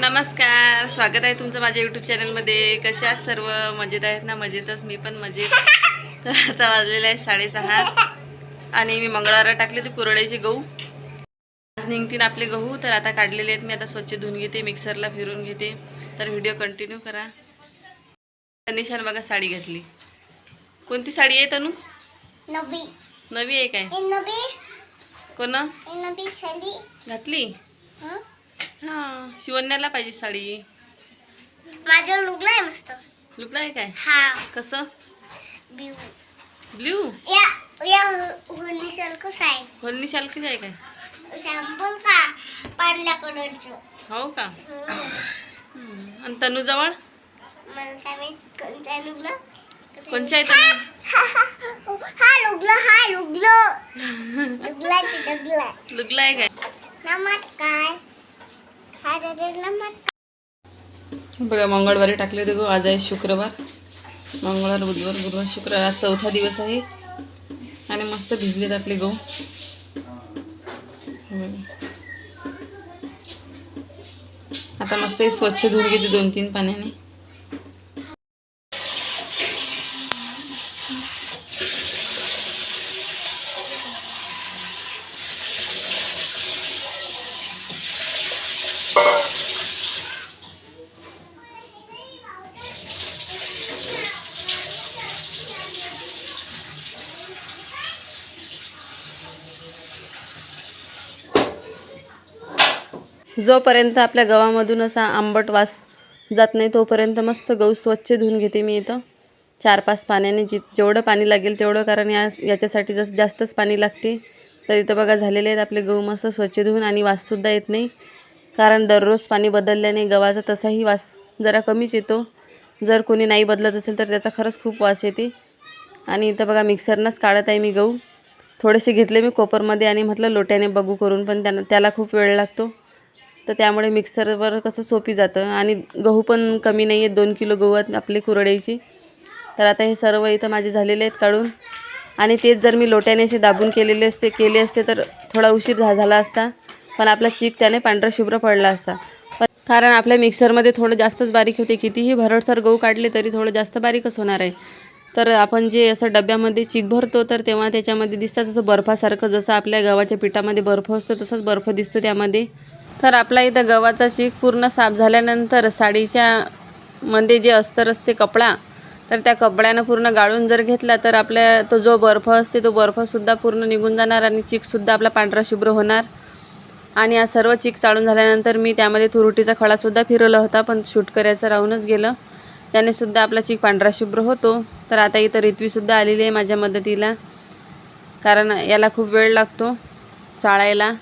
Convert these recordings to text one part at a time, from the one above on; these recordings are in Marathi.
नमस्कार स्वागत आहे तुमचं माझ्या यूट्यूब चॅनलमध्ये आहात सर्व? मजेत आहेत ना? मजेतच. मी पण मजेत. तर आता वाजलेले आहे साडेसहा. आणि मी मंगळवार टाकले ते कुरड्याचे गहू. आज निघतील आपले गहू. तर आता काढलेले आहेत. मी आता स्वच्छ धुवून घेते मिक्सरला फिरून घेते. तर व्हिडिओ कंटिन्यू करा. निशान बघा साडी घातली. कोणती साडी आहे तनू? नबी नवी आहे काय? कोण? घातली? हं? शिवण्याला पाहिजे साडी. माझ्यावर लुगला आहे मस्त. लुपडा आहे काय? हा. कसं? ब्ल्यू. या या आहे होलनी शालकीच आहे काय? शॅम्पल का? पांढऱ्या कलरचं. हो का. आणि तनूजवळ? मला काय माहीत कोणचं आहे लुगलं कोणच्या आहे तनू? हा लुगलं हा. लुगलं लुगला ते लुगला लुगला आहे काय? नमस्कार. बघा मंगळवारी टाकले ते गो आज आहे शुक्रवार. मंगळवार बुधवार गुरुवार शुक्रवार आज चौथा दिवस आहे. आणि मस्त भिजलेत आपले गहू आता मस्त हे स्वच्छ धुवून घेते दोन तीन पाण्याने. जोपर्यंत आपल्या गव्हामधून असा आंबट वास जात नाही तोपर्यंत मस्त गहू स्वच्छ धुवून घेते मी इथं. चार पाच पाण्याने जि जेवढं पाणी लागेल तेवढं कारण या याच्यासाठी जसं जास्तच पाणी लागते तर इथं बघा झालेले आहेत आपले गहू मस्त स्वच्छ धुवून आणि वाससुद्धा येत नाही. कारण दररोज पाणी बदलल्याने गव्हाचा तसाही वास जरा कमीच येतो. जर कोणी नाही बदलत असेल तर त्याचा खरंच खूप वास येते. आणि इथं बघा मिक्सरनंच काढत आहे मी गहू. थोडेसे घेतले मी कोपरमध्ये आणि म्हटलं लोट्याने बघू करून पण त्यांना त्याला खूप वेळ लागतो. तर त्यामुळे मिक्सरवर कसं सोपी जातं आणि गहू पण कमी नाही आहेत दोन किलो गहू आहेत आपले कुरड्याची. तर आता हे सर्व इथं माझे झालेले आहेत काढून. आणि तेच जर मी लोट्याने असे दाबून केलेले असते केले असते तर थोडा उशीर झा झाला असता. पण आपला चीक त्याने पांढरा शुभ्र पडला असता. पण कारण आपल्या मिक्सरमध्ये थोडं जास्तच बारीक होते कितीही भरडसर गहू काढले तरी थोडं जास्त बारीकच होणार आहे. तर आपण जे असं डब्यामध्ये चीक भरतो तर तेव्हा त्याच्यामध्ये दिसतं जसं बर्फासारखं जसं आपल्या गव्हाच्या पिठामध्ये बर्फ असतो तसंच बर्फ दिसतो त्यामध्ये. तर आपला इथं गव्हाचा चीक पूर्ण साफ झाल्यानंतर साडीच्या मध्ये जे अस्तर असते कपडा तर त्या कपड्यानं पूर्ण गाळून जर घेतला तर आपल्या तो जो बर्फ असते तो बर्फसुद्धा पूर्ण निघून जाणार आणि चीकसुद्धा आपला पांढरा शुभ्र होणार. आणि हा सर्व चीक चाळून झाल्यानंतर मी त्यामध्ये तुरुटीचा खळासुद्धा फिरवला होता पण शूट करायचं राहूनच गेलं. त्याने सुद्धा आपला चीक पांढरा शुभ्र होतो. तर आता इथं रित्वीसुद्धा आलेली आहे माझ्या मदतीला कारण याला खूप वेळ लागतो चाळायला.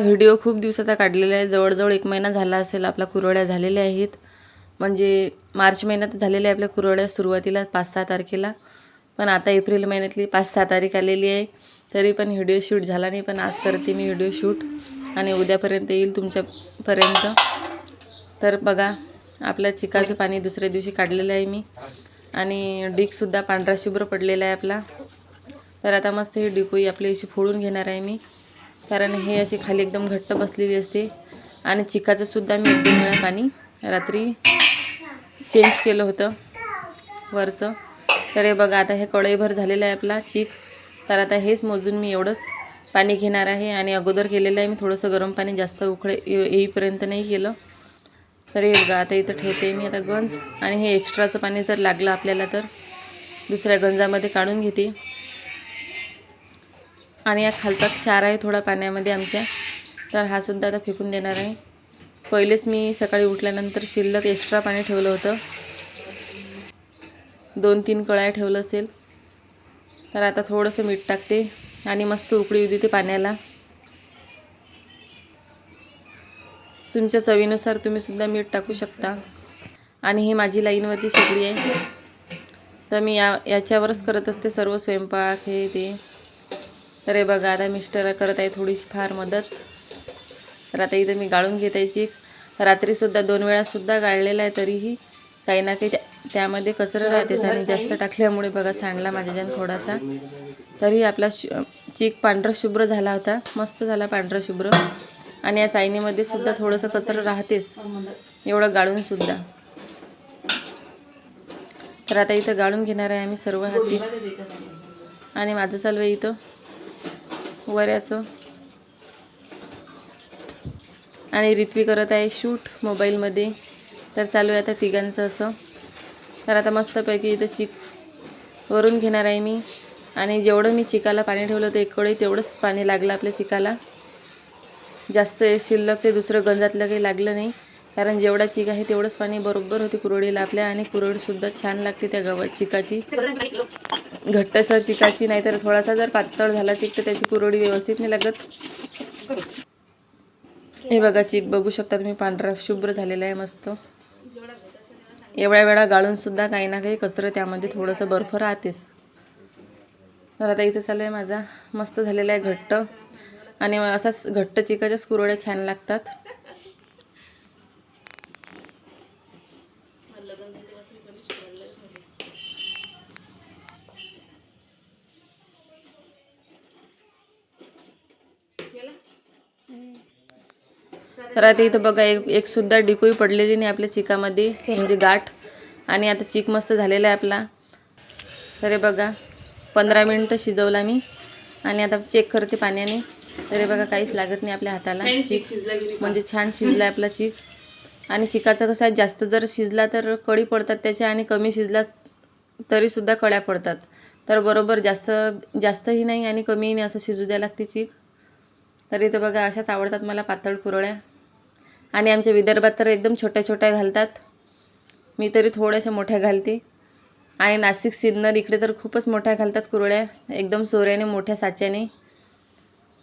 व्हिडिओ खूप दिवसाचा काढलेला आहे. जवळजवळ एक महिना झाला असेल आपला कुरवड्या झालेल्या आहेत. म्हणजे मार्च महिन्यात झालेल्या आहे आपल्या कुरवड्या सुरुवातीला पाच सहा तारखेला. पण आता एप्रिल महिन्यातली पाच सहा तारीख आलेली आहे. तरी पण व्हिडिओ शूट झाला नाही पण आज करते मी व्हिडिओ शूट. आणि उद्यापर्यंत येईल तुमच्यापर्यंत. तर बघा आपल्या चिकाचं पाणी दुसऱ्या दिवशी काढलेलं आहे मी. आणि डीकसुद्धा पांढरा शुभ्र पडलेला आहे आपला. तर आता मस्त ही डिकोई आपल्या अशी फोडून घेणार आहे मी. कारण हे अशी खाली एकदम घट्ट बसलेली असते. आणि चिकाचं सुद्धा मी एक दोन वेळा पाणी रात्री चेंज केलं होतं वरचं. तर हे बघा आता हे कढईभर झालेलं आहे आपला चीक. तर आता हेच मोजून मी एवढंच पाणी घेणार आहे. आणि अगोदर केलेलं आहे मी थोडंसं गरम पाणी जास्त उकळे येईपर्यंत नाही केलं. तर हे बघा आता इथं ठेवते मी आता गंज. आणि हे एक्स्ट्राचं पाणी जर लागलं आपल्याला तर दुसऱ्या गंजामध्ये काढून घेते. आणि या खालचा क्षार आहे थोडा पाण्यामध्ये आमच्या. तर हा सुद्धा आता फेकून देणार आहे. पहिलेच मी सकाळी उठल्यानंतर शिल्लक एक्स्ट्रा पाणी ठेवलं होतं. दोन तीन कळ्या ठेवलं असेल. तर आता थोडंसं मीठ टाकते आणि मस्त उकळी येऊ देते पाण्याला. तुमच्या चवीनुसार तुम्हीसुद्धा मीठ टाकू शकता. आणि ही माझी लाईनवरची शेगडी आहे. तर मी या याच्यावरच करत असते सर्व स्वयंपाक हे ते. तर हे बघा आता मिस्टर करत आहे थोडीशी फार मदत. तर आता इथं मी गाळून घेत आहे चीक रात्रीसुद्धा दोन वेळासुद्धा गाळलेला आहे तरीही काही ना काही त्या त्यामध्ये कचरं राहतेच आणि जास्त टाकल्यामुळे बघा सांडला माझ्याच्यान थोडासा. तरी आपला शु चीक पांढरा शुभ्र झाला होता. मस्त झाला पांढरा शुभ्र. आणि या चायनीमध्ये सुद्धा थोडंसं कचरं राहतेच. एवढं गाळूनसुद्धा तर आता इथं गाळून घेणार आहे आम्ही सर्व हा चीक आणि माझं चालू आहे इथं. वऱ्याचं. आणि रित्वी करत आहे शूट मोबाईलमध्ये. तर चालू आहे आता तिघांचं असं. तर आता मस्तपैकी इथं चिक वरून घेणार आहे मी. आणि जेवढं मी चिकाला पाणी ठेवलं होतं एक तेवढंच पाणी लागलं आपल्या चिकाला. जास्त शिल्लक ते दुसरं गंजातलं काही लागलं नाही. कारण जेवढा चिक आहे तेवढंच पाणी बरोबर होते कुरडीला आपल्या. आणि कुरडीसुद्धा छान लागते त्या गव्हा चिकाची. घट्टसर चिकाची नाहीतर थोडासा जर पातळ झाला चिक तर त्याची कुरवडी व्यवस्थित नाही लागत. हे बघा चिक बघू शकता तुम्ही पांढरा शुभ्र झालेला आहे मस्त. एवढ्या वेळा गाळून सुद्धा काही ना काही कचरं त्यामध्ये थोडंसं बर्फ राहतेच. तर आता इथं चालू आहे माझा. मस्त झालेला आहे घट्ट. आणि असाच घट्ट चिकाच्याच कुरड्या छान लागतात. तर आता इथं बघा एक एक सुद्धा डिकोई पडलेली नाही आपल्या चिकामध्ये म्हणजे गाठ. आणि आता चिक मस्त झालेला आहे आपला. तर हे बघा पंधरा मिनटं शिजवला मी. आणि आता चेक करते पाण्याने. तर हे बघा काहीच लागत नाही आपल्या हाताला. चिक म्हणजे छान शिजला आहे आपला चिक. आणि चिकाचं कसं आहे जास्त जर शिजला तर कळी पडतात त्याच्या आणि कमी शिजला तरीसुद्धा कळ्या पडतात. तर बरोबर जास्त जास्तही नाही आणि कमीही नाही असं शिजू द्यायला लागते चिक. तर इथं बघा अशाच आवडतात मला पातळ कुरवड्या आणि आमच्या विदर्भात तर एकदम छोट्या छोट्या घालतात. मी तरी थोड्याशा मोठ्या घालते. आणि नाशिक सिन्नर इकडे तर खूपच मोठ्या घालतात कुरड्या. एकदम सोऱ्याने मोठ्या साच्याने.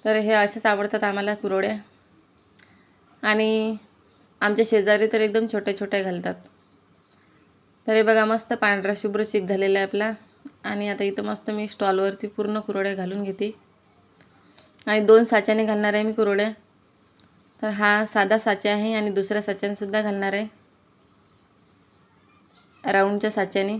तर हे असेच आवडतात आम्हाला कुरवड्या आणि आमच्या शेजारी तर एकदम छोट्या छोट्या घालतात. तर हे बघा मस्त पांढरा शुभ्र चिक झालेला आहे आपला. आणि आता इथं मस्त मी स्टॉलवरती पूर्ण कुरड्या घालून घेते. आणि दोन साच्याने घालणार आहे मी कुरड्या. तर हा साधा साचा आहे आणि दुसऱ्या साच्यानेसुद्धा घालणार आहे. राऊंडच्या साच्याने.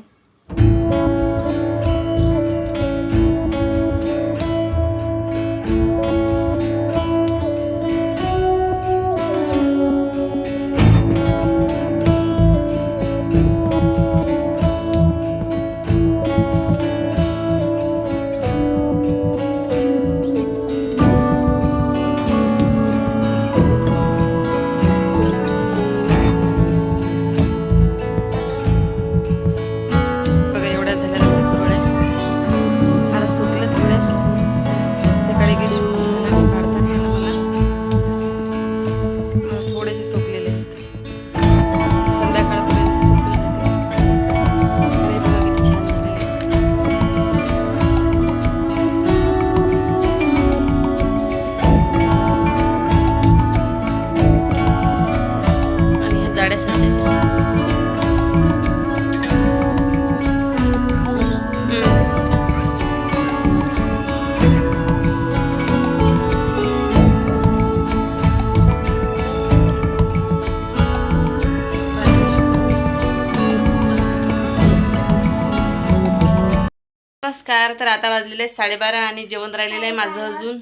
नमस्कार तर आता वाजलेले आहे साडेबारा आणि जेवण राहिलेलं आहे माझं अजून.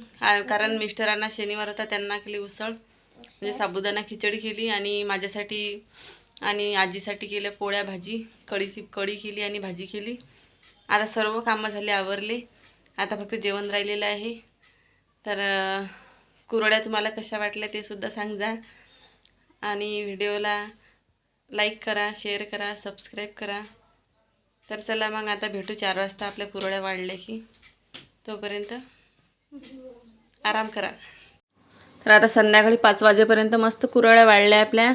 कारण मिस्टरांना शनिवार होता त्यांना केली उसळ. म्हणजे साबुदाणा खिचडी केली आणि माझ्यासाठी आणि आजीसाठी केल्या पोळ्या भाजी कढीची कढी केली आणि भाजी केली. आता सर्व कामं झाले आवरले. आता फक्त जेवण राहिलेलं आहे. तर कुरड्या तुम्हाला कशा वाटल्या ते सुद्धा सांगा आणि व्हिडिओला लाईक करा शेअर करा सबस्क्राईब करा. तर चला मग आता भेटू चार वाजता आपल्या कुरड्या वाढल्या की. तोपर्यंत आराम करा. तर आता संध्याकाळी पाच वाजेपर्यंत मस्त कुरळ्या वाढल्या आपल्या.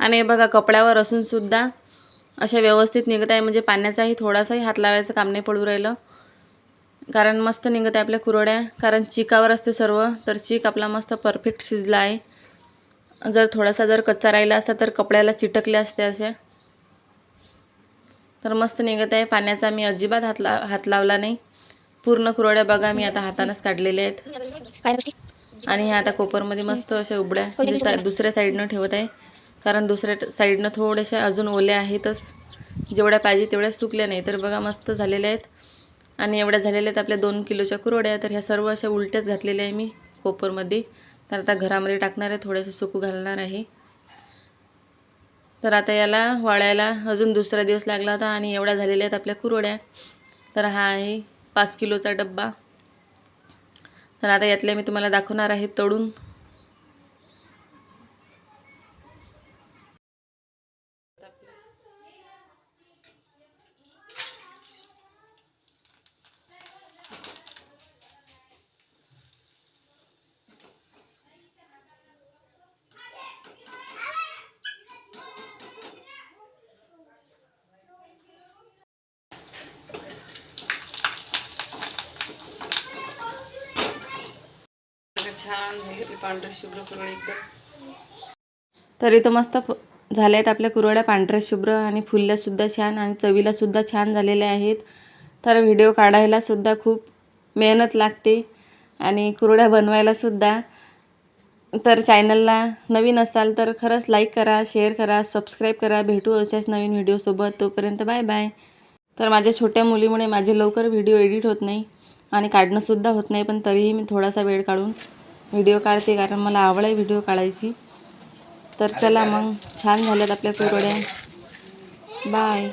आणि बघा कपड्यावर असूनसुद्धा अशा व्यवस्थित निघत आहे. म्हणजे पाण्याचाही थोडासाही हात लावायचं काम नाही पडू राहिलं. कारण मस्त निघत आहे आपल्या कुरड्या. कारण चिकावर असते सर्व तर चीक आपला मस्त परफेक्ट शिजला आहे. जर थोडासा जर कच्चा राहिला असता तर कपड्याला चिटकले असते असे तर मस्त निघत आहे. पाण्याचा मी अजिबात हात ला हात लावला नाही. पूर्ण कुरड्या बघा मी आता हातानंच काढलेल्या आहेत. आणि ह्या आता कोपरमध्ये मस्त अशा उबड्या दुसऱ्या साईडनं ठेवत आहे. कारण दुसऱ्या साईडनं थोड्याशा अजून ओल्या आहेतच. जेवढ्या पाहिजे तेवढ्या सुकल्या नाही. तर बघा मस्त झालेल्या आहेत. आणि एवढ्या झालेल्या आहेत आपल्या दोन किलोच्या कुरड्या. तर ह्या सर्व अशा उलट्याच घातलेल्या आहे मी कोपरमध्ये. तर आता घरामध्ये टाकणार आहे थोड्याशा सुकू घालणार आहे. तर आता याला वाळायला अजून दुसरा दिवस लागला होता आणि एवढ्या झालेल्या आहेत आपल्या कुरड्या तर हा आहे पाच किलोचा डब्बा. तर आता यातल्या मी तुम्हाला दाखवणार आहे तळून. छान पांढरे शुभ्र कुरळे एकदम. तर मस्त झाल्या आहेत आपल्या कुरवड्या पांढऱ्या शुभ्र आणि फुलल्यासुद्धा छान आणि चवीलासुद्धा छान झालेल्या आहेत. तर व्हिडिओ काढायलासुद्धा खूप मेहनत लागते आणि कुरड्या बनवायलासुद्धा तर चॅनलला नवीन असाल तर खरंच लाईक करा शेअर करा सबस्क्राईब करा. भेटू अशाच नवीन व्हिडिओसोबत तोपर्यंत बाय बाय. तर माझ्या छोट्या मुलीमुळे माझे लवकर व्हिडिओ एडिट होत नाही आणि काढणंसुद्धा होत नाही पण तरीही मी थोडासा वेळ काढून व्हिडिओ काढते कारण मला आवड आहे व्हिडिओ काढायची. तर चला मग छान झाल्यात आपल्या कुरड्या बाय.